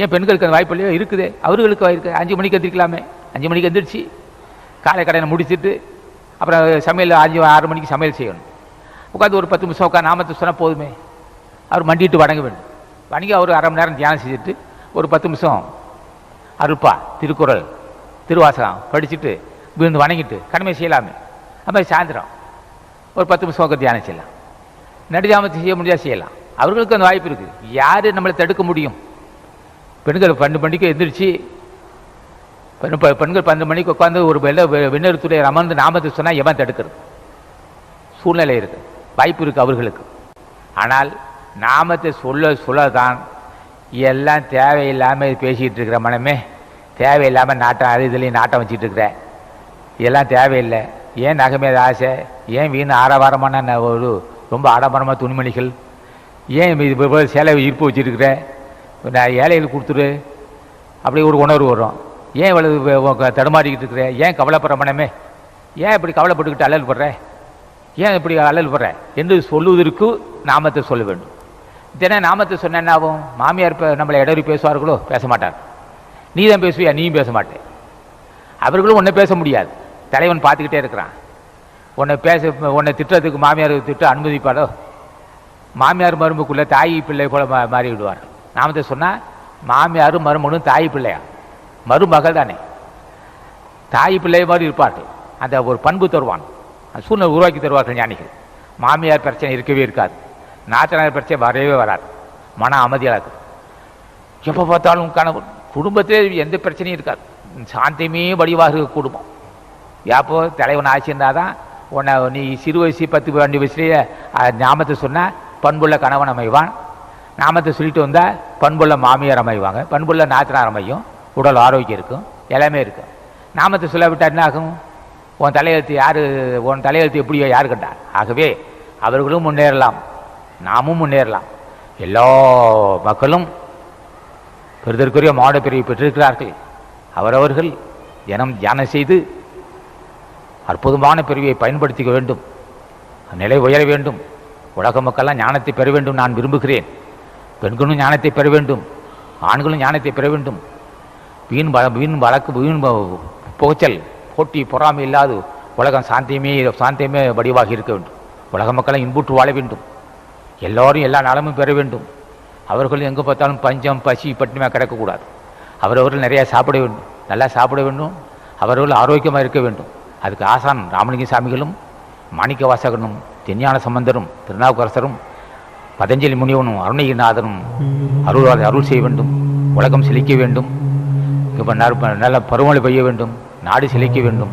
ஏன் பெண்களுக்கு அந்த வாய்ப்பு இல்லையோ? இருக்குது. அவர்களுக்கு இருக்குது அஞ்சு மணிக்கு எந்திரிக்கலாமே. அஞ்சு மணிக்கு எந்திரிச்சு காலை கடையை முடிச்சிட்டு அப்புறம் சமையல் அஞ்சு ஆறு மணிக்கு சமையல் செய்யணும். உட்காந்து ஒரு பத்து நிமிஷம் உட்காந்து நாமத்தை சொன்னால் போதுமே. அவர் மண்டிட்டு வணங்க வேண்டும். வணங்கி அவர் அரை மணி நேரம் தியானம் செஞ்சுட்டு ஒரு பத்து நிமிஷம் அருப்பா திருக்குறள் திருவாசகம் படிச்சுட்டு விழுந்து வணங்கிட்டு கடமை செய்யலாமே. அது மாதிரி சாயந்தரம் ஒரு பத்து நிமிஷம் உட்காந்து தியானம் செய்யலாம். நடுஜாமத்தை செய்ய முடியாது செய்யலாம். அவர்களுக்கு அந்த வாய்ப்பு இருக்குது. யார் நம்மளை தடுக்க முடியும்? பெண்கள் பன்னெண்டு மணிக்கு எந்திரிச்சு பெண் பெண்கள் பன்னெண்டு மணிக்கு உட்காந்து ஒரு வெள்ள விண்ணறுத்துறை அமர்ந்து நாமத்தை சொன்னால் எவன் தடுக்கிறது? சூழ்நிலை இருக்குது வாய்ப்பு இருக்குது அவர்களுக்கு. ஆனால் நாமத்தை சொல்ல சொல்ல தான் எல்லாம் தேவையில்லாமல் பேசிக்கிட்டு இருக்கிற மனமே தேவையில்லாமல் நாட்டம் அது இதுலேயும் நாட்டம் வச்சுட்டு இருக்கிற. இதெல்லாம் தேவையில்லை. ஏன் நகை ஆசை? ஏன் வீண் ஆரவாரமான ஒரு ரொம்ப ஆடம்பரமான துணிமணிகள்? ஏன் இது இவ்வளவு சேலை இருப்பு வச்சுருக்கிறேன் நான் ஏழைகளுக்கு கொடுத்துரு அப்படி ஒரு உணர்வு வரும். ஏன் இவ்வளவு தடுமாறிக்கிட்டு இருக்கிற? ஏன் கவலைப்படுற மனமே? ஏன் இப்படி கவலைப்பட்டுக்கிட்டு அலல் படுற? ஏன் இப்படி அலல் படுற? என்று சொல்லுவதற்கு நாமத்தை சொல்ல வேண்டும். தினம் நாமத்தை சொன்ன என்ன ஆகும்? மாமியார் இப்போ நம்மளை இடறி பேசுவார்களோ? பேச மாட்டார். நீ தான் பேசுவியா? நீயும் பேச மாட்டேன். அவர்களும் உன்னை பேச முடியாது. தலைவன் பார்த்துக்கிட்டே இருக்கிறான். உன்னை பேச உன்னை திட்டுறதுக்கு மாமியார் திட்ட அனுமதிப்பாரோ மாமியார் மரும்புக்குள்ளே தாய் பிள்ளை போல மாறிவிடுவார் மாறி நாமத்தை சொன்னால் மாமியாரும் மருமகனும் தாய் பிள்ளையா? மருமகள் தானே. தாய் பிள்ளை மாதிரி இருப்பார்கள். அந்த ஒரு பண்பு தருவான். அந்த சூழ்நிலை உருவாக்கி தருவார்கள் ஞானிகள். மாமியார் பிரச்சனை இருக்கவே இருக்காது. நாத்தனார் பிரச்சனை வரவே வராது. மன அமைதியாக இருக்கும் எப்போ பார்த்தாலும் கணவன் குடும்பத்திலே எந்த பிரச்சனையும் இருக்காது. சாந்தியமே வடிவாக இருக்க குடும்பம். எப்போ தலைவன் ஆட்சி இருந்தால் தான் உன்னை நீ சிறு வயசு பத்து பன்னெண்டு வயசுலேயே ஞாபகத்தை நாமத்தை சொன்னால் பண்புள்ள கணவன் அமைவான். நாமத்தை சொல்லிட்டு வந்தால் பண்புள்ள மாமியார் அமைவாங்க. பண்புள்ள நாத்தனார் அமையும். உடல் ஆரோக்கியம் இருக்கும். எல்லாமே இருக்கும். நாமத்தை சொல்ல என்ன ஆகும்? உன் தலையெழுத்து யார்? உன் தலையெழுத்து எப்படியோ யார் கண்டார்? ஆகவே அவர்களும் முன்னேறலாம். நாமும் முன்னேறலாம். எல்லா மக்களும் பெருதற்குரிய மாட பிரிவை பெற்றிருக்கிறார்கள். அவரவர்கள் தினம் தியானம் செய்து அற்புதமான பிரிவை பயன்படுத்திக்க வேண்டும். நிலை உயர வேண்டும். உலக மக்கள்லாம் ஞானத்தை பெற வேண்டும் நான் விரும்புகிறேன். பெண்களும் ஞானத்தை பெற வேண்டும். ஆண்களும் ஞானத்தை பெற வேண்டும். வீண் வ வீண் வழக்கு வீண் புகைச்சல் போட்டி பொறாமை இல்லாது உலகம் சாந்தியமே சாந்தியமே வடிவாக இருக்க வேண்டும். உலக மக்களை இன்புற்று வாழ வேண்டும். எல்லோரும் எல்லா நலமும் பெற வேண்டும். அவர்கள் எங்கே பார்த்தாலும் பஞ்சம் பசி பட்டினியாக கிடக்கக்கூடாது. அவரவர்கள் நிறையா சாப்பிட வேண்டும். நல்லா சாப்பிட வேண்டும். அவர்கள் ஆரோக்கியமாக இருக்க வேண்டும். அதுக்கு ஆசான் ராமலிங்க சாமிகளும் மாணிக்க வாசகனும் தெஞ்ஞான சம்பந்தரும் திருநாவுக்கரசரும் பதஞ்சலி முனிவனும் அருணகிரிநாதனும் அருள் அருள் செய்ய வேண்டும் உலகம் செழிக்க வேண்டும். இப்போ நல்ல பருவமழை பெய்ய வேண்டும் நாடு செழிக்க வேண்டும்.